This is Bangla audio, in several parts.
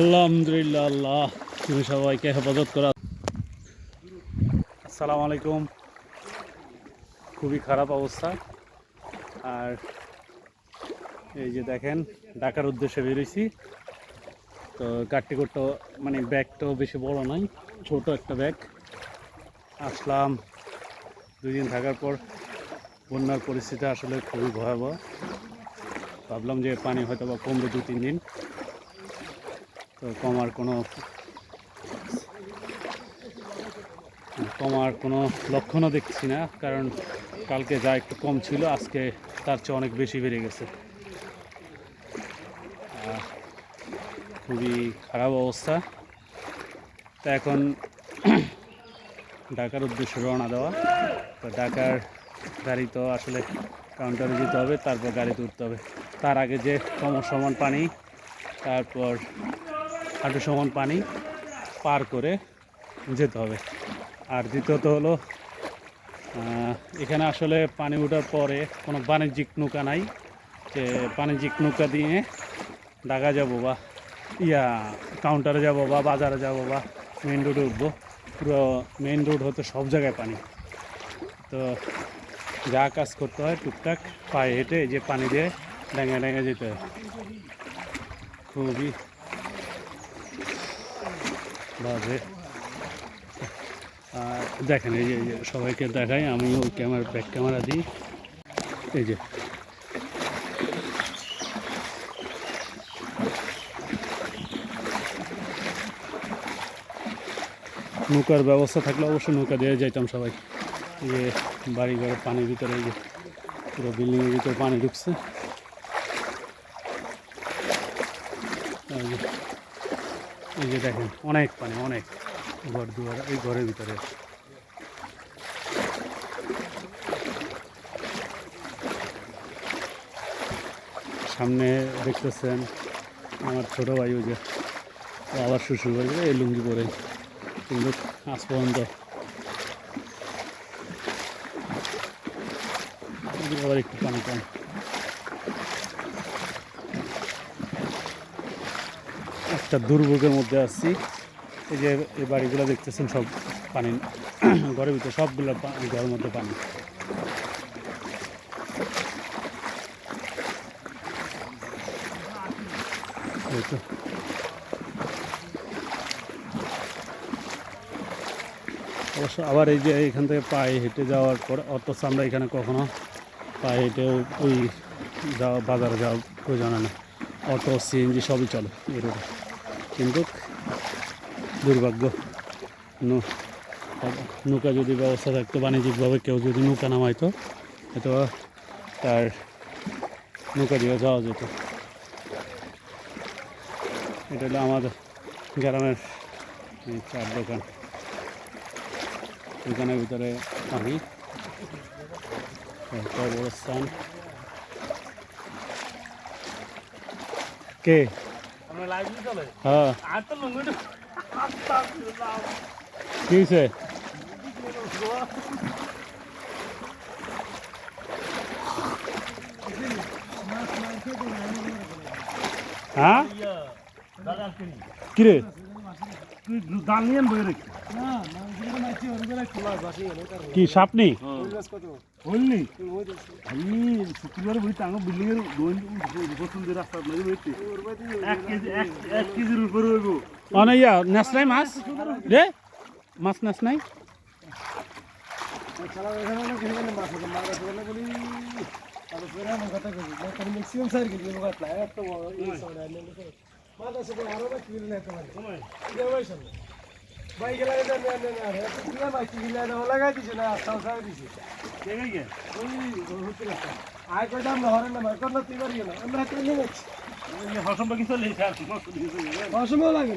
আলহামদুলিল্লাহ, আল্লাহ। তুমি সবাইকে হেফাজত করা। আসসালামু আলাইকুম। খুবই খারাপ অবস্থা। আর এই যে দেখেন, ঢাকার উদ্দেশ্যে বেরিয়েছি তো কাটতে করতে মানে ব্যাগটাও বেশি বড় নয় ছোট একটা ব্যাগ আসলাম দুই দিন থাকার পর বন্যার পরিস্থিতি আসলে খুবই ভয়াবহ। ভাবলাম যে পানি হয়তো বা কমবে দু তিন দিন। তো কমার কোনো কমার কোনো লক্ষণও দেখছি না, কারণ কালকে যা একটু কম ছিল, আজকে তার চেয়ে অনেক বেশি বেড়ে গেছে। খুবই খারাপ অবস্থা। তা এখন ঢাকার উদ্দেশ্যে রওনা দেওয়া। তো ঢাকার গাড়ি তো আসলে কাউন্টারে যেতে হবে, তারপর গাড়িতে উঠতে হবে। তার আগে যে কমর সমান পানি, তারপর হাঁটু সমান পানি পার করে যেতে হবে। আর দ্বিতীয়ত হলো এখানে আসলে পানি ওঠার পরে কোনো বাণিজ্যিক নৌকা নাই, যে বাণিজ্যিক নৌকা দিয়ে ঢাকা যাব বা ইয়া কাউন্টারে যাব বা বাজারে যাব বা মেন রোডে উঠবো। পুরো মেন রোড হতে সব জায়গায় পানি। তো যা কাজ করতে হয় টুকটাক পায়ে হেঁটে যে পানি দিয়ে ডেঙে ডেঙে যেতে হয়। খুবই বাজে। দেখেন, এই যে সবাইকে দেখাই, আমি ওই ক্যামেরা, ব্যাক ক্যামেরা দিই। এই যে। নৌকার ব্যবস্থা থাকলে অবশ্যই নৌকা দিয়ে যাইতাম সবাই। যে বাড়ি ঘরে পানির ভিতরে পুরো বিল্ডিংয়ের ভিতরে পানি ঢুকছে এই যে এই যে দেখেন, অনেক পানি, অনেক ঘর দুয়ার এই ঘরের ভিতরে। সামনে দেখতেছেন আমার ছোট ভাই, ওই যে আবার শ্বশুর বাড়ি, এই লুঙ্গি পরে। কিন্তু আজ পর্যন্ত আবার একটু পানি কম। একটা দুর্ভোগের মধ্যে আছি। এই যে এই বাড়িগুলো দেখতেছেন সব পানি, ঘরের ভিতরে সবগুলো ঘরের মধ্যে পানি। অবশ্য আবার এই যে এখান থেকে পায়ে হেঁটে যাওয়ার পর, অথচ আমরা এখানে কখনো পায়ে হেঁটে ওই- যাওয়া, বাজারে যাওয়ার প্রয়োজন না। অটো, সিএনজি সবই চলে এই রোডে। কিন্তু দুর্ভাগ্য। নৌকা যদি ব্যবস্থা থাকতো, বাণিজ্যিকভাবে কেউ যদি নৌকা নামাইতো হয়তো তার নৌকা দিয়ে যাওয়া যেত। এটা হলো আমাদের গ্রামের চার দোকান। দোকানের ভিতরে পানি একটা বড় স্থান কে? হ্যাঁ। কি হয়েছে হ্যাঁ? কিরে তুই দাম নিয়ে বই রেখে কি সাপনি বললি আমি শুক্রবার বই টাঙ্গা বিল্ডিং এর বসুন যে রাস্তা লাগে বইতে এক কেজি এক কেজির উপরে হইব অনাইয়া নাচ নাই মাছ রে মাছ নাচ নাই দেখে গে হসম বাকি চলে অসময় লাগে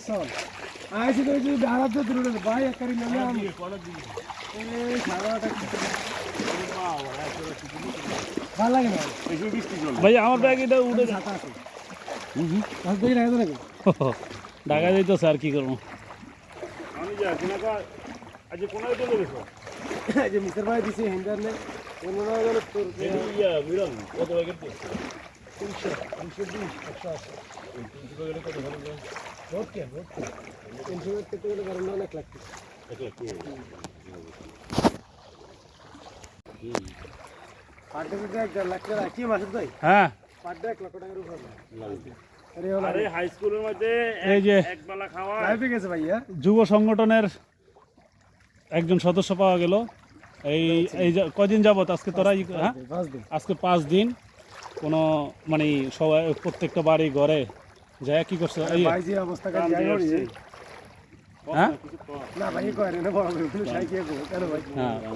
চল। আইসি তো যদি দাঁড়াত দূরে ভাই একারি নেমে আমি এই সারাটা ভালো লাগে না? একটু বৃষ্টি চলে ভাই আমার ব্যাগ এটা উঠে ছাতা আছে। ঢাকা যাইতেছে আর কি করব আমি যা আজ কোনায় চলে গেছো যে মিস্টার ভাই দিছে হিন্দার নে অন্য না গেল তোর ইয়া মিলন কত বাগের তো তিনশো তিনশো বিশ একশো আশি তিনশো ভোট গেলে গরম না এক লাখ টাকা পার ডে এক লাখ টাকা, কি মাসের ভাই হ্যাঁ। যুব সংগঠনের একজন সদস্য পাওয়া গেল। এই এই যে কদিন যাবত? আজকে তোরা হ্যাঁ? আজকে পাঁচ দিন। কোনো মানে সবাই প্রত্যেকটা বাড়ি ঘরে যায় কি করছে? এই অবস্থা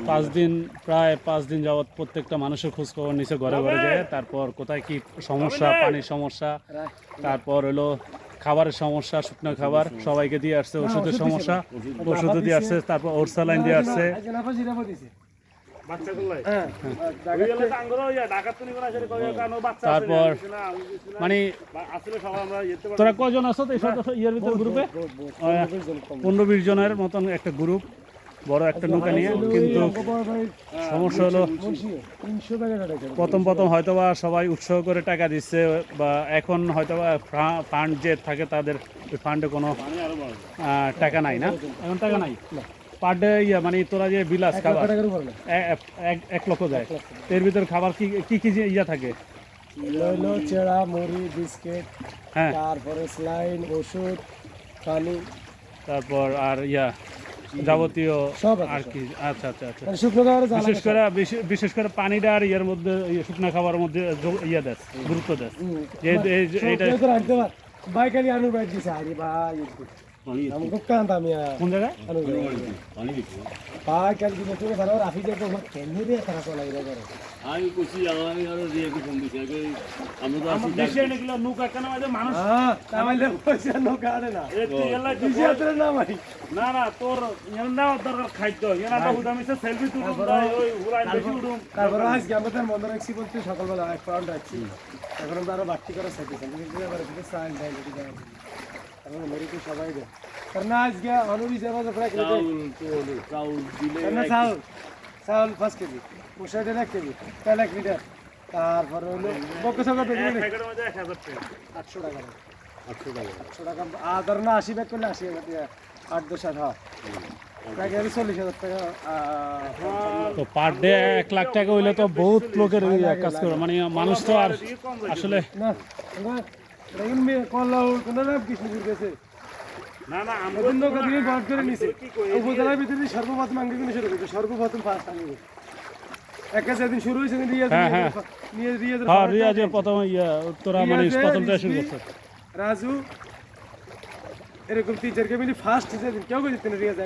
পাঁচ দিন প্রায় পাঁচ দিন যাবত প্রত্যেকটা মানুষের খোঁজ খবর নিচে ঘরে ঘরে যায় তারপর কোথায় কি সমস্যা পানির সমস্যা তারপর হলো খাবারের সমস্যা শুকনো খাবার সবাইকে দিয়ে আসছে ওষুধের সমস্যা ওষুধও ওষুধ দিয়ে আসছে তারপর ওর স্যালাইন দিয়ে আসছে। তারপর গেছি না। মানে বা- সবাই আমরা যেতে পারি। তোরা কজন আছো তো ইয়ের ভিতর গ্রুপে? পনেরো বিশ জনের মতন একটা গ্রুপ বড় একটা নৌকা নিয়ে কিন্তু সমস্যা হলো প্রথম প্রথম হয়তোবা সবাই উৎসাহ করে টাকা দিচ্ছে বা এখন হয়তোবা ফান্ড যে থাকে তাদের ফান্ডে কোনো আহ, টাকা নাই না? এখন টাকা নাই? পার ডে ইয়া মানে তোরা যে বিলাস খাবার এক- লক্ষ যায়। এর ভিতর খাবার কি কি কি ইয়া থাকে? লইলো চেড়া মুড়ি বিস্কিট হ্যাঁ। তারপরে স্লাইন ওষুধ পানি। তারপর আর ইয়া যাবতীয় আর কি আচ্ছা আচ্ছা আচ্ছা। মানে খাবার বিশেষ করে বিশে- বিশেষ করে পানিটা আর ইয়ের মধ্যে শুকনো খাবারের মধ্যে ইয়ে দেয় গুরুত্ব দেয় যে এই যে এইটা সব কেউ না। না তোর না দরকার খাদ্য এর সেলফি তুলুম ওই বেশি তারপরে আজকে আমাদের মনে রাখছি বলতে সকালবেলা এক পাউন্ড রাখছি। এখন তো আরও বাড়তি করে চাইতেছেন কিন্তু এবার থেকে সাইন দেয় যদি দেয় এখন মেরি তো সবাই দেয় কারণ আজকে অনুবি যাবা যখন এক চাউল তোর চাউল দিলে কেন চাউল চাউল পাঁচ কেজি পোশাকের এক কেজি তেল এক লিটার তারপরে হলো বক্ক সকাল থেকে এক প্যাকেটের মধ্যে এক হাজার টাকা আটশো টাকা দাম। আটশো টাকা আটশো টাকা আর ধরো না আশি ব্যাগ করলে আশি হাজার টাকা আট দশ হাজার হ্যাঁ প্যাকেট হলে চল্লিশ হাজার টাকা আহ, তো পার ডে এক লাখ টাকা হইলে তো বহুত লোকের ইয়ে কাজ করে মানে মানুষ তো আর কম আসলে না সর্বপ্রথম ফার্স্ট আঙ্গি একা যেদিন শুরু হয়েছে রিয়াজ হ্যাঁ, হ্যাঁ। রিয়াজ হ্যাঁ প্রথম ইয়া তোরা মানে প্রথমটা শুরু করছে রাজু এরকম তিন চারকে মিলে ফার্স্ট যেদিন কেউ করে দিতেন রিয়াজ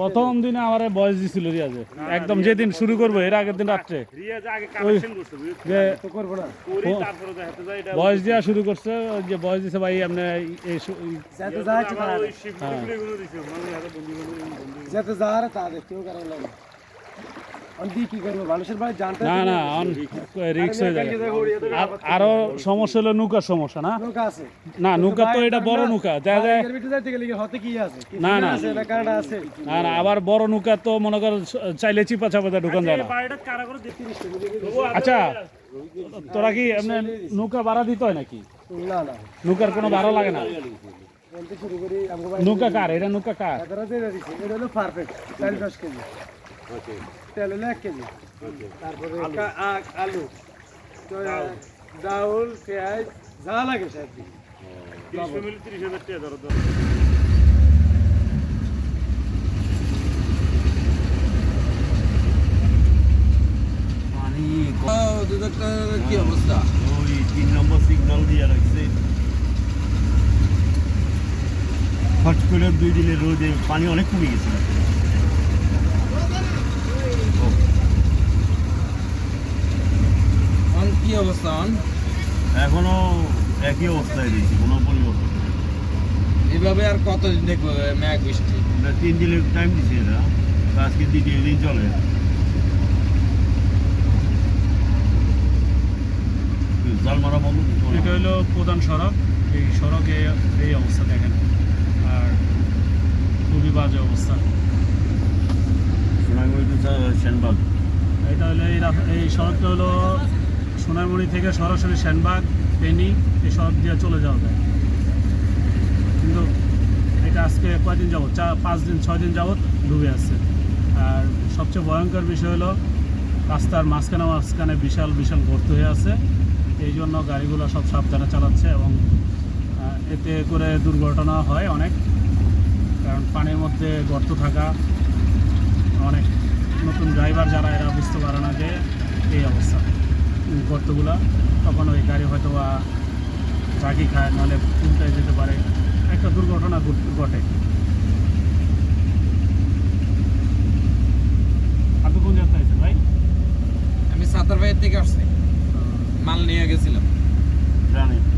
প্রথম দিনে আমার বয়স দিছিল রিয়াজে। একদম যেদিন শুরু করব এর আগের দিন রাত্রে। রিয়াজ আগে কানেকশন করছে যে তো করব না। বয়স দেওয়া শুরু করছে ওই যে বয়স দিছে ভাই আপনি এই যাতে যা ইচ্ছে তা ওই শিবগুলো দিছে মানে হাতে বন্ধু বন্ধু যাতে যা আর তা দেখ কেউ কারণ লাগে আমি দিয়ে কি করব মানুষের বাড়ি জানতে না না রিক্স হয়ে যায় আরও সমস্যা হলো নৌকার সমস্যা না? না নৌকা তো এটা বড় নৌকা। দেখা যায় বাইকের ভিতরে যাইতে গেলে কি হতে কি আছে? না, না। না কারণ আছে? আর আবার বড় নৌকা তো মনে কর চাইলে চিপা চাপাতে ঢুকান যায় না আচ্ছা। তোরা কি এমনি নৌকা ভাড়া দিতে হয় নাকি? না না। নৌকার কোনো ভাড়া লাগে না? নৌকা কার? এটা নৌকা কার? এটা হলো পারফেক্ট চার দশ কেজি। তেল হলো এক কেজি? তারপরে কা- আলু তো ডাউল পেঁয়াজ যা লাগে সব তিরিশ হাজার টাকা ধরো কি অবস্থা? ওই তিন নম্বর সিগন্যাল দিয়ে রাখছে হট করে দুই দিনের রোদে পানি অনেক কমে গেছে। অন কি অবস্থা অন? এখনও একই অবস্থায় রয়েছে কোনো পরিবর্তন এভাবে আর কতদিন দেখব ম্যাগ বৃষ্টি? তিন দিনের টাইম দিছি এরা আজকে দ্বিতীয় দিন চলে। এটা হলো প্রধান সড়ক এই সড়কে এই অবস্থা দেখেন। আর খুবই বাজে অবস্থা। এটা হলো এই সড়কটা হলো সোনারমণি থেকে সরাসরি ফেনী এই সড়ক দিয়ে চলে যাওয়া যায়। কিন্তু এটা আজকে কয়দিন যাবত চার পাঁচ দিন, ছয় দিন যাবত ডুবে আছে। আর সবচেয়ে ভয়ঙ্কর বিষয় হলো, রাস্তার মাঝখানে মাঝখানে বিশাল বিশাল গর্ত হয়ে আছে। এই জন্য গাড়িগুলো সব সাবধানে চালাচ্ছে এবং এতে করে দুর্ঘটনা হয় অনেক। কারণ পানির মধ্যে গর্ত থাকা অনেক নতুন ড্রাইভার যারা, এরা বুঝতে পারে না যে এই অবস্থা। গর্তগুলা তখন ওই গাড়ি হয়তো বা জাগি খায় নাহলে উল্টে যেতে পারে। একটা দুর্ঘটনা ঘট- ঘটে। আপনি কোন যাত্রা আছেন ভাই? আমি সাতার ভাইয়ের থেকে আসছি। মাল নিয়ে গেছিলাম। জানি